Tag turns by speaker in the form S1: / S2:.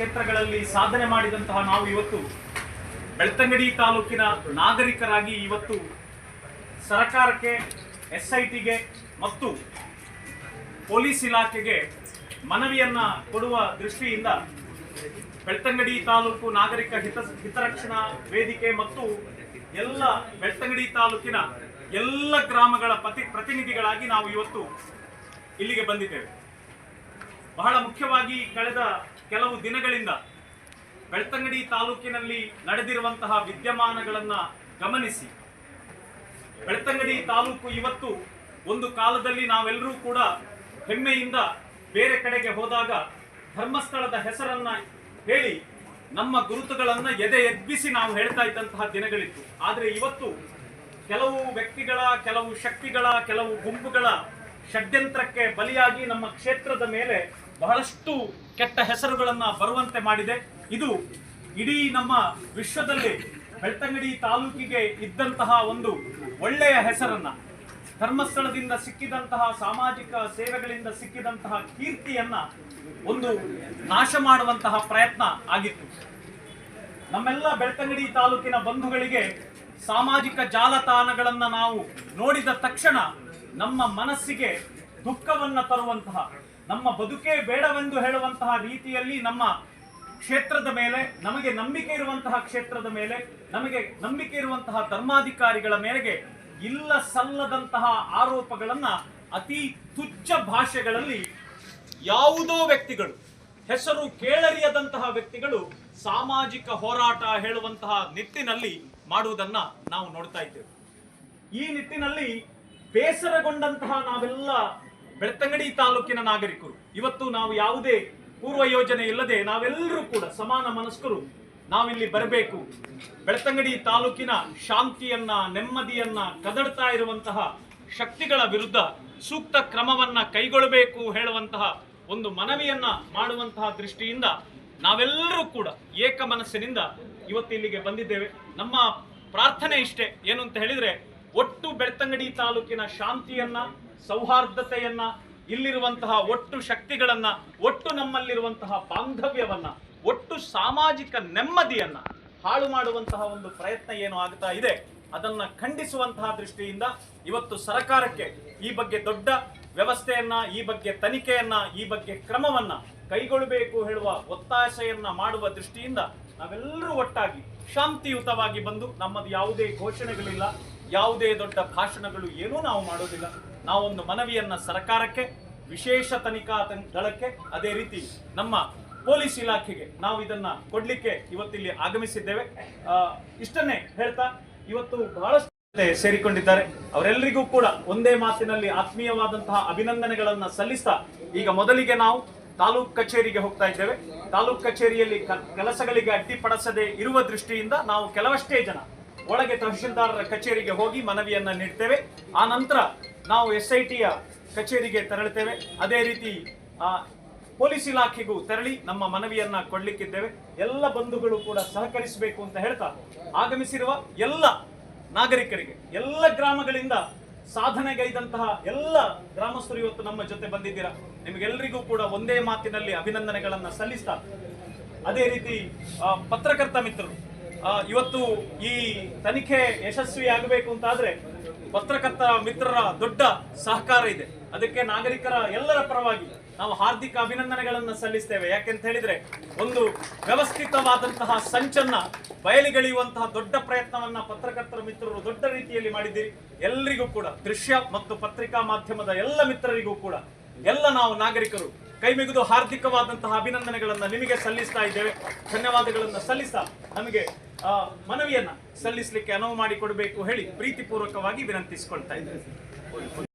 S1: ಕ್ಷೇತ್ರಗಳಲ್ಲಿ ಸಾಧನೆ ಮಾಡಿದಂತಹ ನಾವು ಇವತ್ತು ಬೆಳ್ತಂಗಡಿ ತಾಲೂಕಿನ ನಾಗರಿಕರಾಗಿ ಇವತ್ತು ಸರ್ಕಾರಕ್ಕೆ ಎಸ್ ಐ ಟಿಗೆ ಮತ್ತು ಪೊಲೀಸ್ ಇಲಾಖೆಗೆ ಮನವಿಯನ್ನ ಕೊಡುವ ದೃಷ್ಟಿಯಿಂದ ಬೆಳ್ತಂಗಡಿ ತಾಲೂಕು ನಾಗರಿಕ ಹಿತ, ಹಿತರಕ್ಷಣಾ ವೇದಿಕೆ ಮತ್ತು ಎಲ್ಲ ಬೆಳ್ತಂಗಡಿ ತಾಲೂಕಿನ ಎಲ್ಲ ಗ್ರಾಮಗಳ ಪ್ರತಿ, ಪ್ರತಿನಿಧಿಗಳಾಗಿ ನಾವು ಇವತ್ತು ಇಲ್ಲಿಗೆ ಬಂದಿದ್ದೇವೆ. ಬಹಳ ಮುಖ್ಯವಾಗಿ ಕಳೆದ ಕೆಲವು ದಿನಗಳಿಂದ ಬೆಳ್ತಂಗಡಿ ತಾಲೂಕಿನಲ್ಲಿ ನಡೆದಿರುವಂತಹ ವಿದ್ಯಮಾನಗಳನ್ನ ಗಮನಿಸಿ. ಬೆಳ್ತಂಗಡಿ ತಾಲೂಕು ಇವತ್ತು ಒಂದು ಕಾಲದಲ್ಲಿ ನಾವೆಲ್ಲರೂ ಕೂಡ ಹೆಮ್ಮೆಯಿಂದ ಬೇರೆ ಕಡೆಗೆ ಹೋದಾಗ ಧರ್ಮಸ್ಥಳದ ಹೆಸರನ್ನ ಹೇಳಿ ನಮ್ಮ ಗುರುತುಗಳನ್ನ ಎದೆ ಎಬ್ಬಿಸಿ ನಾವು ಹೇಳ್ತಾ ಇದ್ದಂತಹ ದಿನಗಳಿತ್ತು. ಆದರೆ ಇವತ್ತು ಕೆಲವು ವ್ಯಕ್ತಿಗಳ, ಕೆಲವು ಶಕ್ತಿಗಳ, ಕೆಲವು ಗುಂಪುಗಳ ಷಡ್ಯಂತ್ರಕ್ಕೆ ಬಲಿಯಾಗಿ ನಮ್ಮ ಕ್ಷೇತ್ರದ ಮೇಲೆ ಬಹಳಷ್ಟು ಕೆಟ್ಟ ಹೆಸರುಗಳನ್ನು ಬರುವಂತೆ ಮಾಡಿದೆ. ಇದು ಇಡೀ ನಮ್ಮ ವಿಶ್ವದಲ್ಲಿ ಬೆಳ್ತಂಗಡಿ ತಾಲೂಕಿಗೆ ಇದ್ದಂತಹ ಒಂದು ಒಳ್ಳೆಯ ಹೆಸರನ್ನ. ಧರ್ಮಸ್ಥಳದಿಂದ ಸಿಕ್ಕಿದಂತಹ, ಸಾಮಾಜಿಕ ಸೇವೆಗಳಿಂದ ಸಿಕ್ಕಿದಂತಹ ಕೀರ್ತಿಯನ್ನ ಒಂದು ನಾಶ ಮಾಡುವಂತಹ ಪ್ರಯತ್ನ ಆಗಿತ್ತು. ನಮ್ಮೆಲ್ಲ ಬೆಳ್ತಂಗಡಿ ತಾಲೂಕಿನ ಬಂಧುಗಳಿಗೆ ಸಾಮಾಜಿಕ ಜಾಲತಾಣಗಳನ್ನು ನಾವು ನೋಡಿದ ತಕ್ಷಣ ನಮ್ಮ ಮನಸ್ಸಿಗೆ ದುಃಖವನ್ನ ತರುವಂತಹ, ನಮ್ಮ ಬದುಕೇ ಬೇಡವೆಂದು ಹೇಳುವಂತಹ ರೀತಿಯಲ್ಲಿ ನಮ್ಮ ಕ್ಷೇತ್ರದ ಮೇಲೆ, ನಮಗೆ ನಂಬಿಕೆ ಇರುವಂತಹ ಕ್ಷೇತ್ರದ ಮೇಲೆ, ನಮಗೆ ನಂಬಿಕೆ ಇರುವಂತಹ ಧರ್ಮಾಧಿಕಾರಿಗಳ ಮೇರೆಗೆ ಇಲ್ಲ ಸಲ್ಲದಂತಹ ಆರೋಪಗಳನ್ನ ಅತಿ ತುಚ್ಛ ಭಾಷೆಗಳಲ್ಲಿ ಯಾವುದೋ ವ್ಯಕ್ತಿಗಳು, ಹೆಸರು ಕೇಳರಿಯದಂತಹ ವ್ಯಕ್ತಿಗಳು ಸಾಮಾಜಿಕ ಹೋರಾಟ ಹೇಳುವಂತಹ ನಿಟ್ಟಿನಲ್ಲಿ ಮಾಡುವುದನ್ನ ನಾವು ನೋಡ್ತಾ ಇದ್ದೇವೆ. ಈ ನಿಟ್ಟಿನಲ್ಲಿ ಬೇಸರಗೊಂಡಂತಹ ನಾವೆಲ್ಲ ಬೆಳ್ತಂಗಡಿ ತಾಲೂಕಿನ ನಾಗರಿಕರು. ಇವತ್ತು ನಾವು ಯಾವುದೇ ಪೂರ್ವ ಯೋಜನೆ ಇಲ್ಲದೆ ನಾವೆಲ್ಲರೂ ಕೂಡ ಸಮಾನ ಮನಸ್ಕರು ನಾವಿಲ್ಲಿ ಬರಬೇಕು. ಬೆಳ್ತಂಗಡಿ ತಾಲೂಕಿನ ಶಾಂತಿಯನ್ನ, ನೆಮ್ಮದಿಯನ್ನ ಕದಡ್ತಾ ಇರುವಂತಹ ಶಕ್ತಿಗಳ ವಿರುದ್ಧ ಸೂಕ್ತ ಕ್ರಮವನ್ನ ಕೈಗೊಳ್ಳಬೇಕು ಹೇಳುವಂತಹ ಒಂದು ಮನವಿಯನ್ನ ಮಾಡುವಂತಹ ದೃಷ್ಟಿಯಿಂದ ನಾವೆಲ್ಲರೂ ಕೂಡ ಏಕ ಮನಸ್ಸಿನಿಂದ ಇವತ್ತು ಇಲ್ಲಿಗೆ ಬಂದಿದ್ದೇವೆ. ನಮ್ಮ ಪ್ರಾರ್ಥನೆ ಇಷ್ಟೇ. ಏನು ಅಂತ ಹೇಳಿದ್ರೆ, ಒಟ್ಟು ಬೆಳ್ತಂಗಡಿ ತಾಲೂಕಿನ ಶಾಂತಿಯನ್ನ ಸೌಹಾರ್ದತೆಯನ್ನ ಇಲ್ಲಿರುವಂತಹ ಒಟ್ಟು ಶಕ್ತಿಗಳನ್ನ, ಒಟ್ಟು ನಮ್ಮಲ್ಲಿರುವಂತಹ ಬಾಂಧವ್ಯವನ್ನ, ಒಟ್ಟು ಸಾಮಾಜಿಕ ನೆಮ್ಮದಿಯನ್ನ ಹಾಳು ಮಾಡುವಂತಹ ಒಂದು ಪ್ರಯತ್ನ ಏನು ಆಗ್ತಾ ಇದೆ, ಅದನ್ನ ಖಂಡಿಸುವಂತಹ ದೃಷ್ಟಿಯಿಂದ ಇವತ್ತು ಸರ್ಕಾರಕ್ಕೆ ಈ ಬಗ್ಗೆ ದೊಡ್ಡ ವ್ಯವಸ್ಥೆಯನ್ನ, ಈ ಬಗ್ಗೆ ತನಿಖೆಯನ್ನ, ಈ ಬಗ್ಗೆ ಕ್ರಮವನ್ನ ಕೈಗೊಳ್ಳಬೇಕು ಹೇಳುವ ಒತ್ತಾಸೆಯನ್ನ ಮಾಡುವ ದೃಷ್ಟಿಯಿಂದ ನಾವೆಲ್ಲರೂ ಒಟ್ಟಾಗಿ ಶಾಂತಿಯುತವಾಗಿ ಬಂದು ನಮ್ಮದು ಯಾವುದೇ ಘೋಷಣೆಗಳಿಲ್ಲ, ಯಾವುದೇ ದೊಡ್ಡ ಭಾಷಣಗಳು ಏನೂ ನಾವು ಮಾಡೋದಿಲ್ಲ. ನಾವೊಂದು ಮನವಿಯನ್ನ ಸರ್ಕಾರಕ್ಕೆ, ವಿಶೇಷ ತನಿಖಾ ದಳಕ್ಕೆ ಅದೇ ರೀತಿ ನಮ್ಮ ಪೊಲೀಸ್ ಇಲಾಖೆಗೆ ನಾವು ಇದನ್ನ ಕೊಡ್ಲಿಕ್ಕೆ ಇವತ್ತಿಲ್ಲಿ ಆಗಮಿಸಿದ್ದೇವೆ. ಇಷ್ಟನ್ನೇ ಹೇಳ್ತಾ, ಇವತ್ತು ಬಹಳಷ್ಟು ಸೇರಿಕೊಂಡಿದ್ದಾರೆ. ಅವರೆಲ್ಲರಿಗೂ ಕೂಡ ಒಂದೇ ಮಾತಿನಲ್ಲಿ ಆತ್ಮೀಯವಾದಂತಹ ಅಭಿನಂದನೆಗಳನ್ನ ಸಲ್ಲಿಸ್ತಾ ಈಗ ಮೊದಲಿಗೆ ನಾವು ತಾಲೂಕ್ ಕಚೇರಿಗೆ ಹೋಗ್ತಾ ಇದ್ದೇವೆ. ತಾಲೂಕ್ ಕಚೇರಿಯಲ್ಲಿ ಕೆಲಸಗಳಿಗೆ ಅಡ್ಡಿಪಡಿಸದೆ ಇರುವ ದೃಷ್ಟಿಯಿಂದ ನಾವು ಕೆಲವಷ್ಟೇ ಜನ ಒಳಗೆ ತಹಶೀಲ್ದಾರರ ಕಚೇರಿಗೆ ಹೋಗಿ ಮನವಿಯನ್ನ ನೀಡ್ತೇವೆ. ಆ ನಂತರ ನಾವು ಎಸ್ ಐ ಟಿಯ ಕಚೇರಿಗೆ ತೆರಳುತ್ತೇವೆ. ಅದೇ ರೀತಿ ಪೊಲೀಸ್ ಇಲಾಖೆಗೂ ತೆರಳಿ ನಮ್ಮ ಮನವಿಯನ್ನ ಕೊಡಲಿಕ್ಕಿದ್ದೇವೆ. ಎಲ್ಲ ಬಂಧುಗಳು ಕೂಡ ಸಹಕರಿಸಬೇಕು ಅಂತ ಹೇಳ್ತಾ ಆಗಮಿಸಿರುವ ಎಲ್ಲ ನಾಗರಿಕರಿಗೆ, ಎಲ್ಲ ಗ್ರಾಮಗಳಿಂದ ಸಾಧನೆಗೈದಂತಹ ಎಲ್ಲ ಗ್ರಾಮಸ್ಥರು ಇವತ್ತು ನಮ್ಮ ಜೊತೆ ಬಂದಿದ್ದೀರಾ? ನಿಮಗೆಲ್ಲರಿಗೂ ಕೂಡ ಒಂದೇ ಮಾತಿನಲ್ಲಿ ಅಭಿನಂದನೆಗಳನ್ನ ಸಲ್ಲಿಸ್ತಾ ಅದೇ ರೀತಿ ಪತ್ರಕರ್ತ ಮಿತ್ರರು ಇವತ್ತು ಈ ತನಿಖೆ ಯಶಸ್ವಿ ಆಗಬೇಕು ಅಂತಾದ್ರೆ ಪತ್ರಕರ್ತ ಮಿತ್ರರ ದೊಡ್ಡ ಸಹಕಾರ ಇದೆ. ಅದಕ್ಕೆ ನಾಗರಿಕರ ಎಲ್ಲರ ಪರವಾಗಿ ನಾವು ಹಾರ್ದಿಕ ಅಭಿನಂದನೆಗಳನ್ನು ಸಲ್ಲಿಸ್ತೇವೆ. ಯಾಕೆಂತ ಹೇಳಿದ್ರೆ, ಒಂದು ವ್ಯವಸ್ಥಿತವಾದಂತಹ ಸಂಚನ್ನ ಬಯಲಿಗೆಳೆಯುವಂತಹ ದೊಡ್ಡ ಪ್ರಯತ್ನವನ್ನ ಪತ್ರಕರ್ತರ ಮಿತ್ರರು ದೊಡ್ಡ ರೀತಿಯಲ್ಲಿ ಮಾಡಿದ್ದೀರಿ. ಎಲ್ಲರಿಗೂ ಕೂಡ ದೃಶ್ಯ ಮತ್ತು ಪತ್ರಿಕಾ ಮಾಧ್ಯಮದ ಎಲ್ಲ ಮಿತ್ರರಿಗೂ ಕೂಡ ಎಲ್ಲ ನಾವು ನಾಗರಿಕರು ಕೈಮಿಗಿದು ಹಾರ್ದಿಕವಾದಂತಹ ಅಭಿನಂದನೆಗಳನ್ನು ನಿಮಗೆ ಸಲ್ಲಿಸ್ತಾ ಇದ್ದೇವೆ. ಧನ್ಯವಾದಗಳನ್ನು ಸಲ್ಲಿಸ್ತಾ ನಮಗೆ ಮನವಿಯನ್ನ ಸಲ್ಲಿಸಲಿಕ್ಕೆ ಅನುವು ಮಾಡಿಕೊಡಬೇಕು ಹೇಳಿ ಪ್ರೀತಿಪೂರ್ವಕವಾಗಿ ವಿನಂತಿಸಿಕೊಳ್ತಾ ಇದ್ದೇವೆ